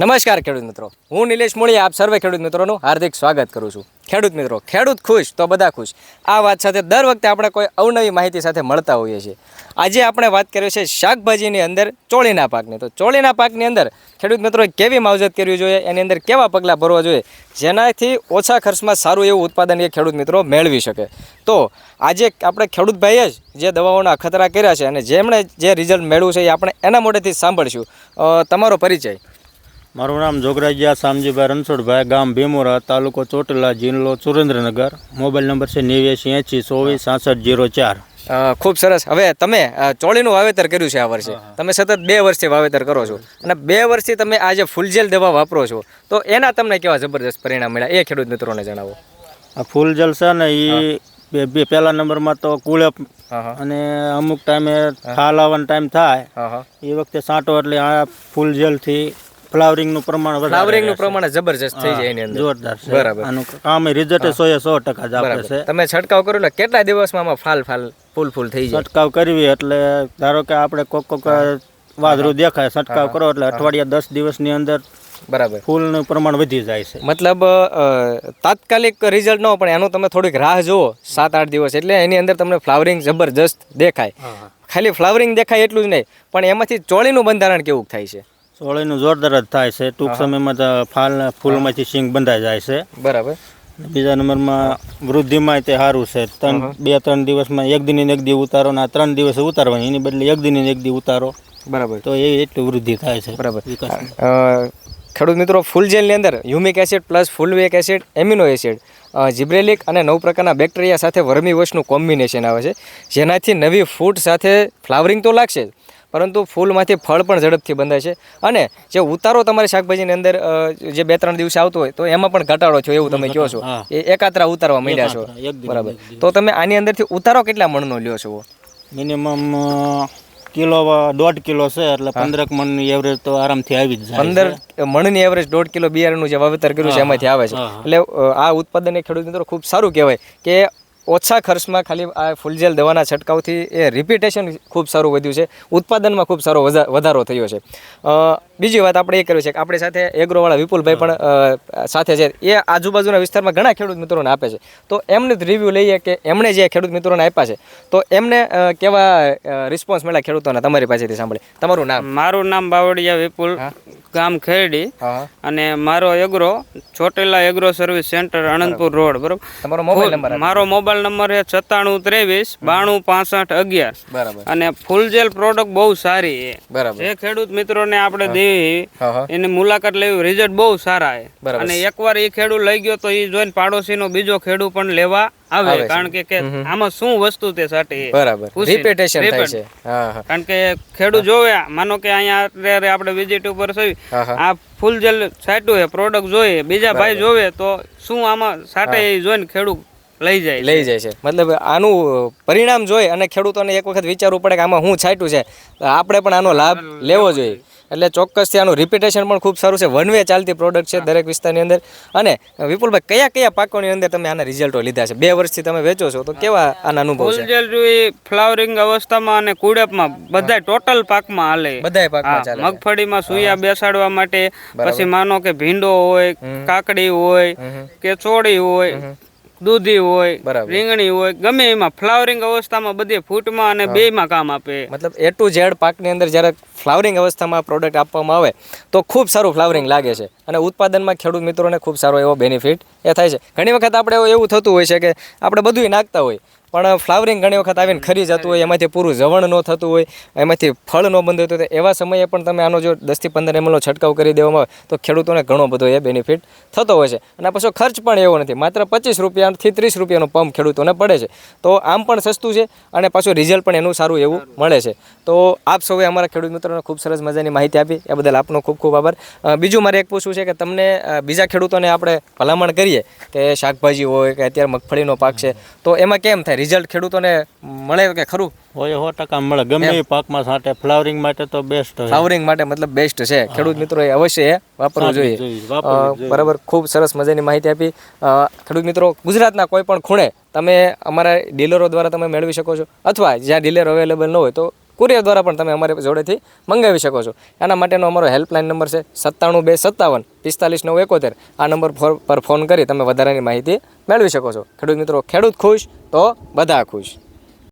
નમસ્કાર ખેડૂત મિત્રો. હું નિલેશ મોળીએ આપ સર્વે ખેડૂત મિત્રોનું હાર્દિક સ્વાગત કરું છું. ખેડૂત મિત્રો, ખેડૂત ખુશ તો બધા ખુશ. આ વાત સાથે દર વખતે આપણે કોઈ અવનવી માહિતી સાથે મળતા હોઈએ છીએ. આજે આપણે વાત કરીએ છીએ શાકભાજીની અંદર ચોળીના પાકની. તો ચોળીના પાકની અંદર ખેડૂત મિત્રોએ કેવી માવજત કરવી જોઈએ? એની અંદર કેવા પગલાં ભરવા જોઈએ? જેનાથી ઓછા ખર્ચમાં સારું એવું ઉત્પાદન એ ખેડૂત મિત્રો મેળવી શકે. તો આજે આપણે ખેડૂત ભાઈએ જ જે દવાઓના ખતરા કર્યા છે અને જેમણે જે રિઝલ્ટ મેળવ્યું છે એ આપણે એના મોઢેથી સાંભળીશું. તમારો પરિચય. મારું નામ જોગરાજીયા શામજીભાઈ રણછોડભાઈ ગામ ભીમોરા તાલુકો ચોટીલા જિલ્લો સુરેન્દ્રનગર. મોબાઈલ નંબર છે નેવ્યાસી એંસી ચોવીસ સાસઠ જીરો ચાર. ખૂબ સરસ. હવે તમે ચોળીનું વાવેતર કર્યું છે આ વર્ષે. તમે સતત બે વર્ષથી વાવેતર કરો છો. અને બે વર્ષથી તમે આ જે ફૂલજેલ દવા વાપરો છો તો એના તમને કેવા જબરદસ્ત પરિણામ મળ્યા? એ ખેડૂત મિત્રોને જણાવો. આ ફૂલ છે ને એ બે પહેલા નંબરમાં તો કુળેપ અને અમુક ટાઈમે થાલ આવવાનો ટાઈમ થાય. એ વખતે સાંટો એટલે આ ફૂલ જેલથી ફ્લાવરિંગનું પ્રમાણ ફ્લાવરિંગનું પ્રમાણ જબરજસ્ત થઈ જાય એની અંદર. જોરદાર છે. બરાબર. આનું કામ રિઝલ્ટ સો એ સો ટકા જ આપે છે. તમે છંટકાવ કરો એટલે કેટલા દિવસમાં આમાં ફાલ ફાલ ફૂલ ફૂલ થઈ જાય? છંટકાવ કરવી એટલે ધારો કે આપણે કોક કોક વાદરું દેખાય છંટકાવ કરો એટલે અઠવાડિયા દસ દિવસની અંદર બરાબર. ફૂલનું પ્રમાણ વધી જાય છે. મતલબ તાત્કાલિક રિઝલ્ટ ન પણ એનું તમે થોડીક રાહ જુઓ સાત આઠ દિવસ એટલે એની અંદર તમને ફ્લાવરિંગ જબરજસ્ત દેખાય. ખાલી ફ્લાવરિંગ દેખાય એટલું જ નહીં પણ એમાંથી ચોળીનું બંધારણ કેવું થાય છે? સોળીનું જોરદાર જ થાય છે. ટૂંક સમયમાં તો ફાલ ફૂલમાંથી સિંગ બંધાઈ જાય છે. બરાબર. બીજા નંબરમાં વૃદ્ધિમાં તે સારું છે. ત્રણ બે ત્રણ દિવસમાં એક દિન એક દી ઉતારો ને આ ત્રણ દિવસ ઉતારવાની એની બદલે એક દિન એક દી ઉતારો. બરાબર. તો એ એટલું વૃદ્ધિ થાય છે બરાબર. ખેડૂત મિત્રો ફૂલ જેલની અંદર humic acid plus fulvic acid amino acid gibberellic અને નવ પ્રકારના બેક્ટેરિયા સાથે વર્મી વોશનું કોમ્બિનેશન આવે છે. જેનાથી નવી ફૂટ સાથે ફ્લાવરિંગ તો લાગશે જ. પરંતુ ફૂલમાંથી ફળ પણ ઝડપથી બંધાય છે. અને જે ઉતારો તમારી શાકભાજીની અંદર જે બે ત્રણ દિવસે આવતો હોય તો એમાં પણ ઘટાડો થયો એવું તમે કહો છો. એ એકાત્રા ઉતારવા માંડ્યા છો. બરાબર. તો તમે આની અંદરથી ઉતારો કેટલા મણનો લ્યો છો? મિનિમમ કિલો દોઢ કિલો છે એટલે પંદરક મણની એવરેજ તો આરામથી આવી જ જાય પંદર મણની એવરેજ દોઢ કિલો બિયારણનું જે વાવેતર કર્યું છે એમાંથી આવે છે. એટલે આ ઉત્પાદન એ ખેડૂત મિત્રો ખૂબ સારું કહેવાય કે ઓછા ખર્ચમાં ખાલી આ ફૂલજેલ દવાના છંટકાવથી એ રિપીટેશન ખૂબ સારું વધ્યું છે. ઉત્પાદનમાં ખૂબ સારો વધા- વધારો થયો છે. બીજી વાત આપણે એ કરવી છે કે આપણી સાથે એગ્રોવાળા વિપુલભાઈ પણ સાથે છે. એ આજુબાજુના વિસ્તારમાં ઘણા ખેડૂત મિત્રોને આપે છે. તો એમને જ રિવ્યૂ લઈએ કે એમણે જે ખેડૂત મિત્રોને આપ્યા છે. તો એમને કેવા રિસ્પોન્સ મળ્યા ખેડૂતોને તમારી પાસેથી સાંભળે તમારું નામ? મારું નામ બાવળિયા વિપુલ ગામ ખેરડી. અને મારો agro Chotila agro service centre Anandpur road બરોબર? મોબાઈલ નંબર મારો મોબાઈલ નંબર છે સત્તાણું ત્રેવીસ બાણું પાસઠ અગિયાર. બરાબર. અને ફૂલજેલ પ્રોડક્ટ બહુ સારી છે. બરાબર. એ ખેડૂત મિત્રોને આપણે દેવી હા મુલાકાત લેવી રિઝલ્ટ બહુ સારા છે. અને એકવાર એ ખેડૂત લઈ ગયો તો એ જોઈને પાડોશીનો બીજો ખેડૂત પણ લેવા આવે. કારણ કે આમાં શું વસ્તુ તે સાટે બરાબર. રિપીટેશન થાય છે. હા હા. કારણ કે ખેડૂત જોવે. માનો કે અહીંયા અત્યારે આપણે વિઝિટ ઉપર છે. આ ફૂલ જેલ સાટું છે પ્રોડક્ટ જોઈએ. બીજા ભાઈ જોવે તો શું આમાં સાટે એ જોઈને ખેડૂત લઈ જાય લઈ જાય છે. મતલબ આનું પરિણામ જોઈ અને ખેડૂતોને એક વખત વિચારવું પડે કે આમાં હું છાંટ્યું છે. આપણે પણ આનો લાભ લેવો જોઈએ. એટલે ચોક્કસથી આનું રિપીટેશન પણ ખૂબ સારું છે. વન વે ચાલતી પ્રોડક્ટ છે દરેક વિસ્તારની અંદર. અને વિપુલભાઈ કયા કયા પાકોની અંદર તમે આના રિઝલ્ટો લીધા છે? બે વર્ષથી તમે વેચો છો તો કેવા આના અનુભવ છે? ફ્લાવરિંગ અવસ્થામાં અને કુડપમાં બધા ટોટલ પાકમાં હાલે. બધાય પાકમાં ચાલે. મગફળીમાં સુયા બેસાડવા માટે પછી માનો કે ભીંડો હોય કાકડી હોય કે ચોળી હોય દૂધી હોય. રીંગણી હોય ગમે એમાં ફ્લાવરિંગ અવસ્થામાં બધે ફૂટમાં અને બેયમાં કામ આપે. મતલબ એ ટુ ઝેડ પાકની અંદર જ્યારે ફ્લાવરિંગ અવસ્થામાં પ્રોડક્ટ આપવામાં આવે તો ખૂબ સારું ફ્લાવરિંગ લાગે છે. અને ઉત્પાદનમાં ખેડૂત મિત્રોને ખૂબ સારો એવો બેનિફિટ એ થાય છે. ઘણી વખત આપણે એવું- એવું થતું હોય છે કે આપણે બધુંય નાખતા હોય પણ ફ્લાવરિંગ ઘણી વખત આવીને ખરી જતું હોય, એમાંથી પૂરું જવણ ન થતું હોય, એમાંથી ફળ ન બંધાતું હોય, તો એવા સમયે પણ તમે આનો જો દસથી પંદર એમએલનો છંટકાવ કરી દેવામાં આવે, તો ખેડૂતોને ઘણો બધો એ બેનિફિટ થતો હોય છે. અને પાછો ખર્ચ પણ એવો નથી. માત્ર પચીસ રૂપિયાથી ત્રીસ રૂપિયાનો પંપ ખેડૂતોને પડે છે. તો આમ પણ સસ્તું છે અને પાછું રિઝલ્ટ પણ એનું સારું એવું મળે છે. તો આપ સૌએ અમારા ખેડૂત મિત્રોને ખૂબ સરસ મજાની માહિતી આપી. એ બદલ આપનો ખૂબ ખૂબ આભાર. બીજું મારે એક પૂછવું છે કે તમને બીજા ખેડૂતોને આપણે ભલામણ કરીએ કે શાકભાજી હોય કે અત્યારે મગફળીનો પાક છે, તો એમાં કેમ થાય? રિઝલ્ટ ખેડૂતોને મળે કે ખરું? હોય સો ટકા મળે. ગમે એ પાકમાં સાથે ફ્લાવરિંગ માટે તો બેસ્ટ ફ્લાવરિંગ માટે મતલબ બેસ્ટ છે. ખેડૂત મિત્રો એ અવશ્ય વાપરવું જોઈએ. બરાબર ખૂબ સરસ મજાની માહિતી આપી. ખેડૂત મિત્રો ગુજરાતના કોઈ પણ ખૂણે તમે અમારા ડીલરો દ્વારા તમે મેળવી શકો છો. અથવા જ્યાં ડીલર અવેલેબલ ન હોય તો કુરિયર દ્વારા પણ તમે અમારી જોડેથી મંગાવી શકો છો. એના માટેનો અમારો હેલ્પલાઇન નંબર છે સત્તાણું બે સત્તાવન, પિસ્તાલીસ નવ એકોતેર. આ નંબર પર ફોન કરી તમે વધારાની માહિતી મેળવી શકો છો. ખેડૂત મિત્રો, ખેડૂત ખુશ તો બધા ખુશ.